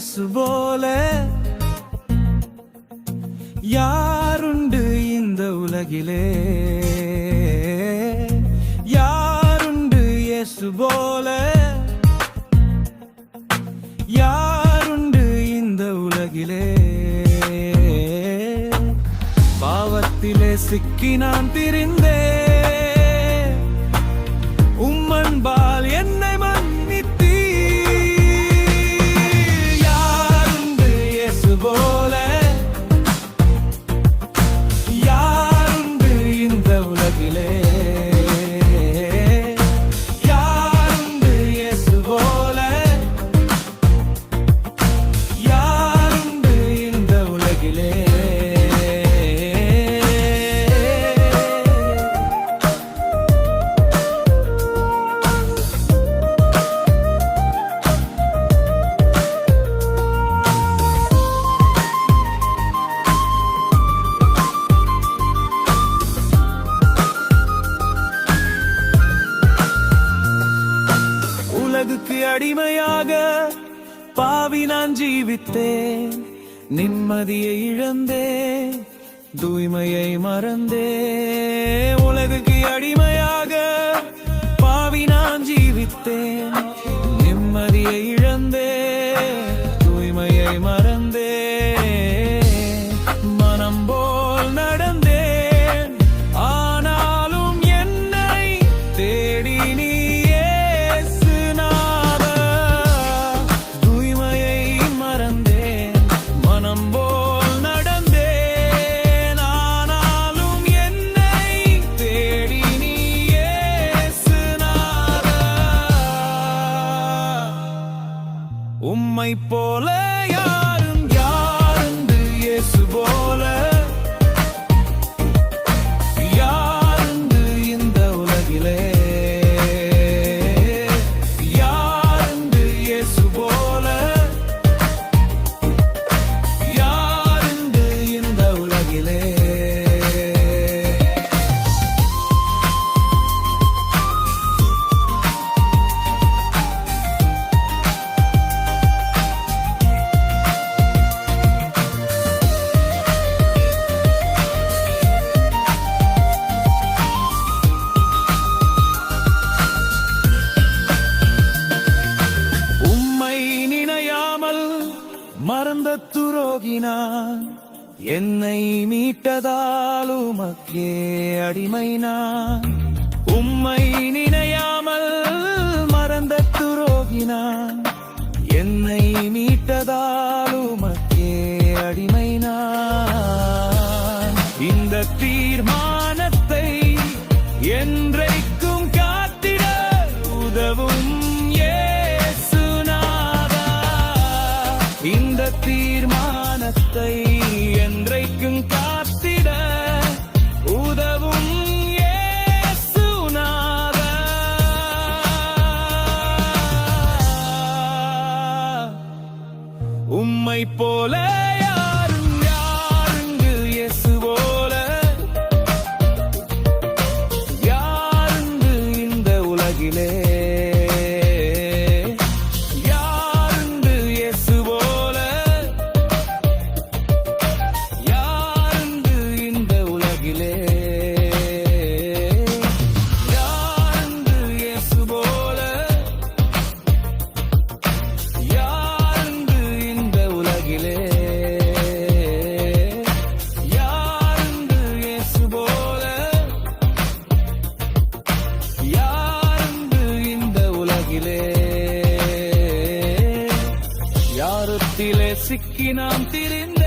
മനസ്സു പോലെ யாருண்டு இந்த உலகிலே? யாருண்டு இயேசு போல? யாருண்டு இந்த உலகிலே? பாவத்திலே சிக்கி நான் திரிந்தேன் அடிமையாக பாவி நான் ஜீவித்தேன். நிம்மதியை இழந்தே தூய்மையை மறந்தே உலகுக்கு அடிமையாக உம்மை போல யார் அந்த துரோகினான். என்னை மீட்டதால் உமக்கே அடிமை நான் உம்மை நினையாமல் மறந்த துரோகினான். என்னை மீ உம்மை போல சிக்கி நாம் திரிந்து